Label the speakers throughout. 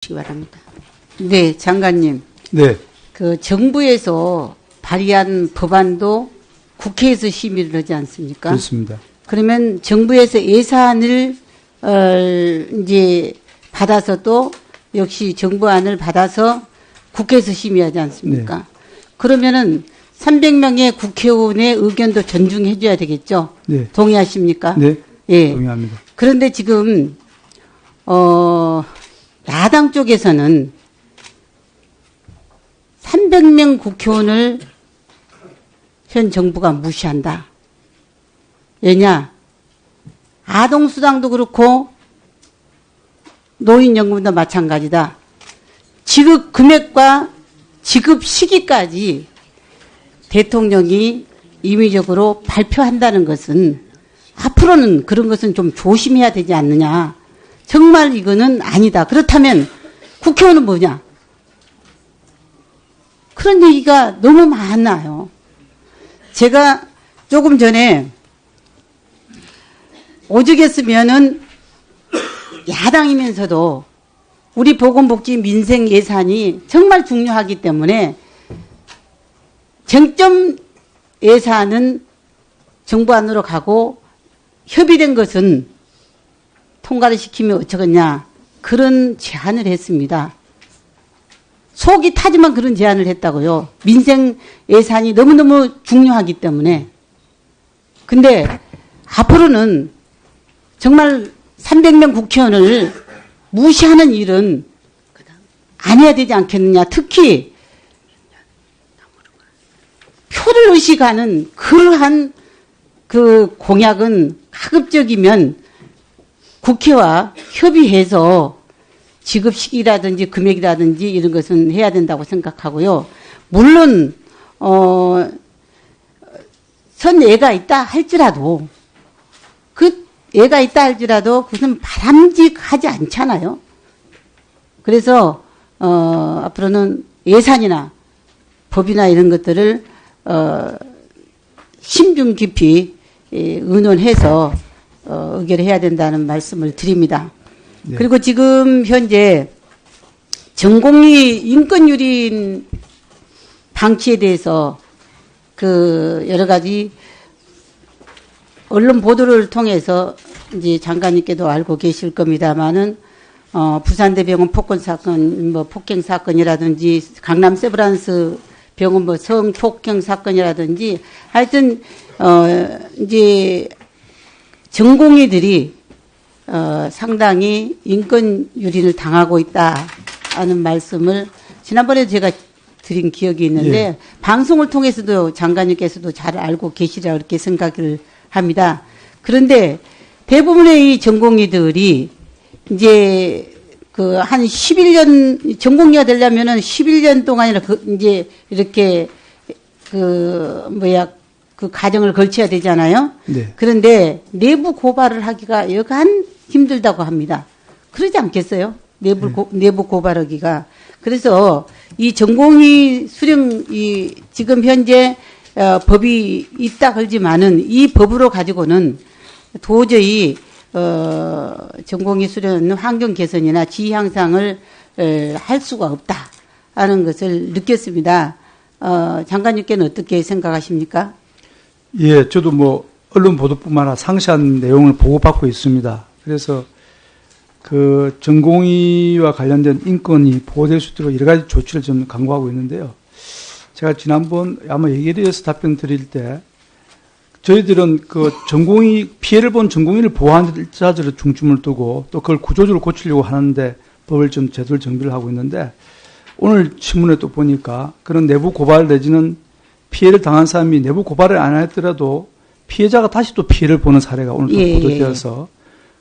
Speaker 1: 주시기 바랍니다. 네, 장관님.
Speaker 2: 네,
Speaker 1: 그 정부에서 발의한 법안도 국회에서 심의를 하지 않습니까?
Speaker 2: 그렇습니다.
Speaker 1: 그러면 정부에서 예산을 어, 이제 받아서 또 역시 정부안을 받아서 국회에서 심의하지 않습니까?
Speaker 2: 네.
Speaker 1: 그러면은 300명의 국회의원의 의견도 존중해 줘야 되겠죠?
Speaker 2: 네,
Speaker 1: 동의하십니까?
Speaker 2: 네,
Speaker 1: 예.
Speaker 2: 동의합니다.
Speaker 1: 그런데 지금 어 야당 쪽에서는 300명 국회의원을 현 정부가 무시한다. 왜냐? 아동수당도 그렇고 노인연금도 마찬가지다. 지급 금액과 지급 시기까지 대통령이 임의적으로 발표한다는 것은 앞으로는 그런 것은 좀 조심해야 되지 않느냐. 정말 이거는 아니다. 그렇다면 국회의원은 뭐냐? 그런 얘기가 너무 많아요. 제가 조금 전에 오죽했으면은 야당이면서도 우리 보건복지 민생 예산이 정말 중요하기 때문에 쟁점 예산은 정부 안으로 가고 협의된 것은 통과를 시키면 어쩌겠냐 그런 제안을 했습니다. 속이 타지만 그런 제안을 했다고요. 민생 예산이 너무너무 중요하기 때문에. 근데 앞으로는 정말 300명 국회의원을 무시하는 일은 안 해야 되지 않겠느냐. 특히 표를 의식하는 그러한 그 공약은 가급적이면 국회와 협의해서 지급 시기라든지 금액이라든지 이런 것은 해야 된다고 생각하고요. 물론 어 선애가 있다 할지라도 그 애가 있다 할지라도 그것은 바람직하지 않잖아요. 그래서 어 앞으로는 예산이나 법이나 이런 것들을 어 심중 깊이 예, 의논해서 어, 의결해야 된다는 말씀을 드립니다.
Speaker 2: 네.
Speaker 1: 그리고 지금 현재 전공의 인권유린 방치에 대해서 그 여러 가지 언론 보도를 통해서 이제 장관님께도 알고 계실 겁니다만은 어, 부산대병원 폭권 사건, 뭐 폭행 사건이라든지 강남 세브란스 병원 뭐 성폭행 사건이라든지 하여튼 어, 이제 전공의들이 어, 상당히 인권 유린을 당하고 있다 하는 말씀을 지난번에 제가 드린 기억이 있는데
Speaker 2: 예.
Speaker 1: 방송을 통해서도 장관님께서도 잘 알고 계시리라 그렇게 생각을 합니다. 그런데 대부분의 이 전공의들이 이제 그 한 11년 전공의가 되려면은 11년 동안이나 그 이제 이렇게 그 뭐야 그 과정을 걸쳐야 되잖아요.
Speaker 2: 네,
Speaker 1: 그런데 내부 고발을 하기가 여간 힘들다고 합니다. 그러지 않겠어요? 내부 고, 내부 고발하기가. 그래서 이 전공의 수령 이 지금 현재 어, 법이 있다 걸지만은 이 법으로 가지고는 도저히 어, 전공의 수련 환경 개선이나 지위 향상을 에, 할 수가 없다 하는 것을 느꼈습니다. 어, 장관님께는 어떻게 생각하십니까?
Speaker 2: 예, 저도 뭐 언론 보도뿐만 아니라 상세한 내용을 보고받고 있습니다. 그래서 그 전공의와 관련된 인권이 보호될 수 있도록 여러 가지 조치를 좀 강구하고 있는데요. 제가 지난번 아마 얘기에 대해서 답변 드릴 때 저희들은 그 전공의 피해를 본 전공의를 보호하는 자들을 중점을 두고 또 그걸 구조적으로 고치려고 하는데 법을 좀 제도를 정비를 하고 있는데 오늘 신문에 또 보니까 그런 내부 고발 내지는 피해를 당한 사람이 내부 고발을 안 했더라도 피해자가 다시 또 피해를 보는 사례가 오늘 또
Speaker 1: 예,
Speaker 2: 보도되어서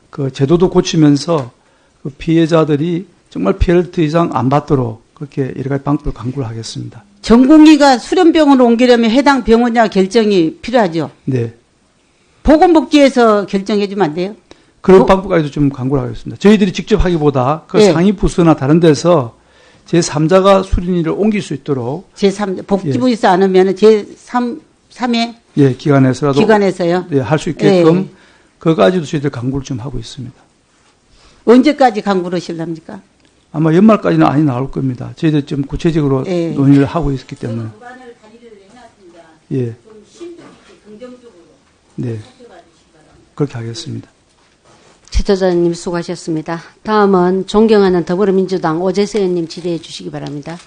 Speaker 2: 그 제도도 고치면서 그 피해자들이 정말 피해를 더 이상 안 받도록 그렇게 여러 가지 방법을 강구를 하겠습니다.
Speaker 1: 전공의가 수련병원을 옮기려면 해당 병원장 결정이 필요하죠.
Speaker 2: 네.
Speaker 1: 보건복지에서 결정해주면 안 돼요?
Speaker 2: 그런
Speaker 1: 어?
Speaker 2: 방법까지도 좀 강구를 하겠습니다. 저희들이 직접 하기보다 그
Speaker 1: 예.
Speaker 2: 상위 부서나 다른 데서 제3자가 수린이를 옮길 수 있도록
Speaker 1: 제3, 복지부에서 안 하면 제3, 3회
Speaker 2: 예, 기관에서라도
Speaker 1: 기관에서요.
Speaker 2: 예, 할 수 있게끔
Speaker 1: 예.
Speaker 2: 그까지도 저희들 강구를 좀 하고 있습니다.
Speaker 1: 언제까지 강구를 하실랍니까?
Speaker 2: 아마 연말까지는 안이 나올 겁니다. 저희들 좀 구체적으로
Speaker 1: 예.
Speaker 2: 논의를 하고 있기 때문에. 예,
Speaker 1: 좀 심도 있게 긍정적으로
Speaker 2: 네. 그렇게 하겠습니다.
Speaker 3: 최저자님 수고하셨습니다. 다음은 존경하는 더불어민주당 오재세 의원님 질의해 주시기 바랍니다.